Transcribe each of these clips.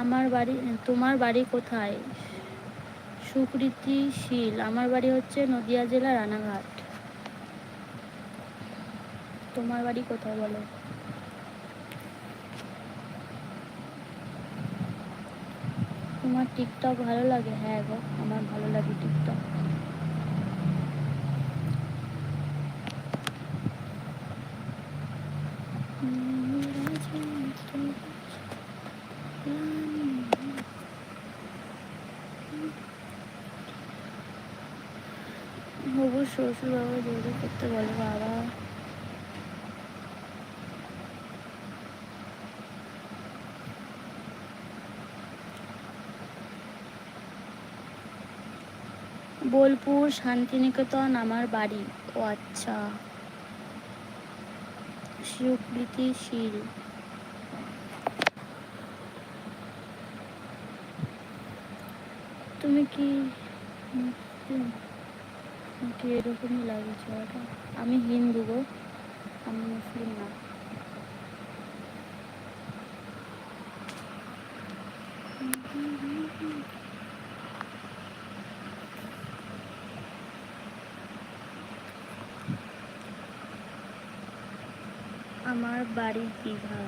আমার বাড়ি, তোমার বাড়ি কোথায়? সুকৃতি শীল আমার বাড়ি হচ্ছে নদিয়া জেলা রানাঘাট। তোমার বাড়ি কোথায় বলো? তোমার টিকটক ভালো লাগে? হ্যাঁ গো, আমার ভালো লাগে টিকটক। হবু শ্বশুর যোগাযোগ করতে বলো, বাবা। বোলপুর শান্তিনিকেতন আমার বাড়ি। ও আচ্ছা। সুকৃতি শীল। তুমি কি নাকি এরকমই লাগে ছেলেটা আমি হিন্দু গো আমি মুসলিম না। আমার বাড়ি Digha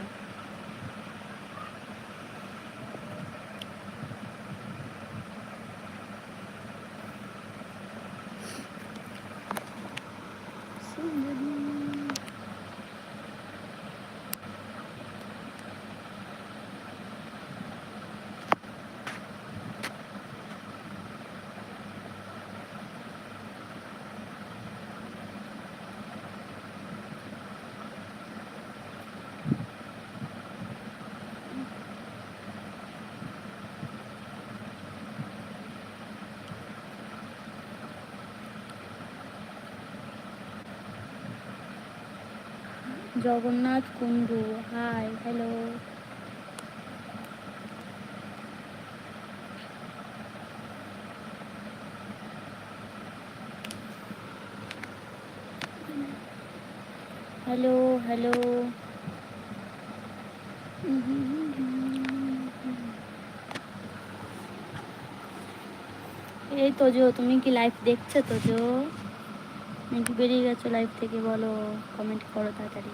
Jagannath Kundu hi hello hello hello এই তোজো তুমি কি লাইভ দেখছ তোজো নাকি বেরিয়ে গেছো লাইভ থেকে, বলো কমেন্ট করো তাড়াতাড়ি।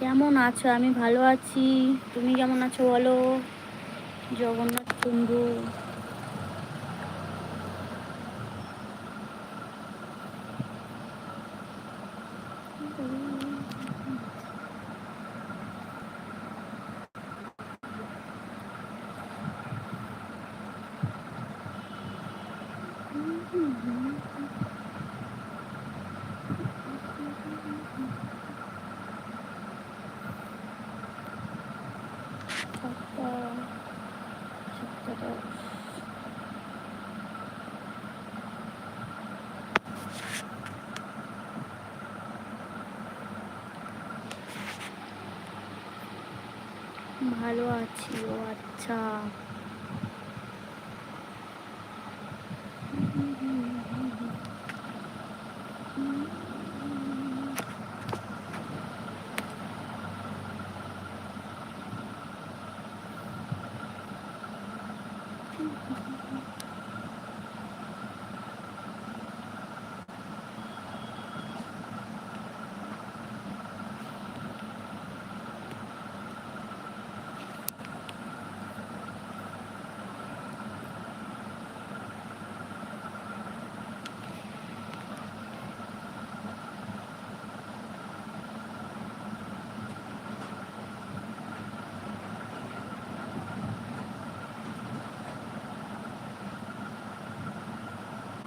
কেমন আছো? আমি ভালো আছি। তুমি কেমন আছো বলো? জগন্নাথ কুণ্ডু ভালো আছি ও আচ্ছা।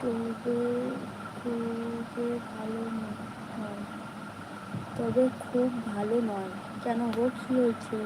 তবে খুব ভালো নয় তবে খুব ভালো নয়। কেন গো? কী হয়েছে?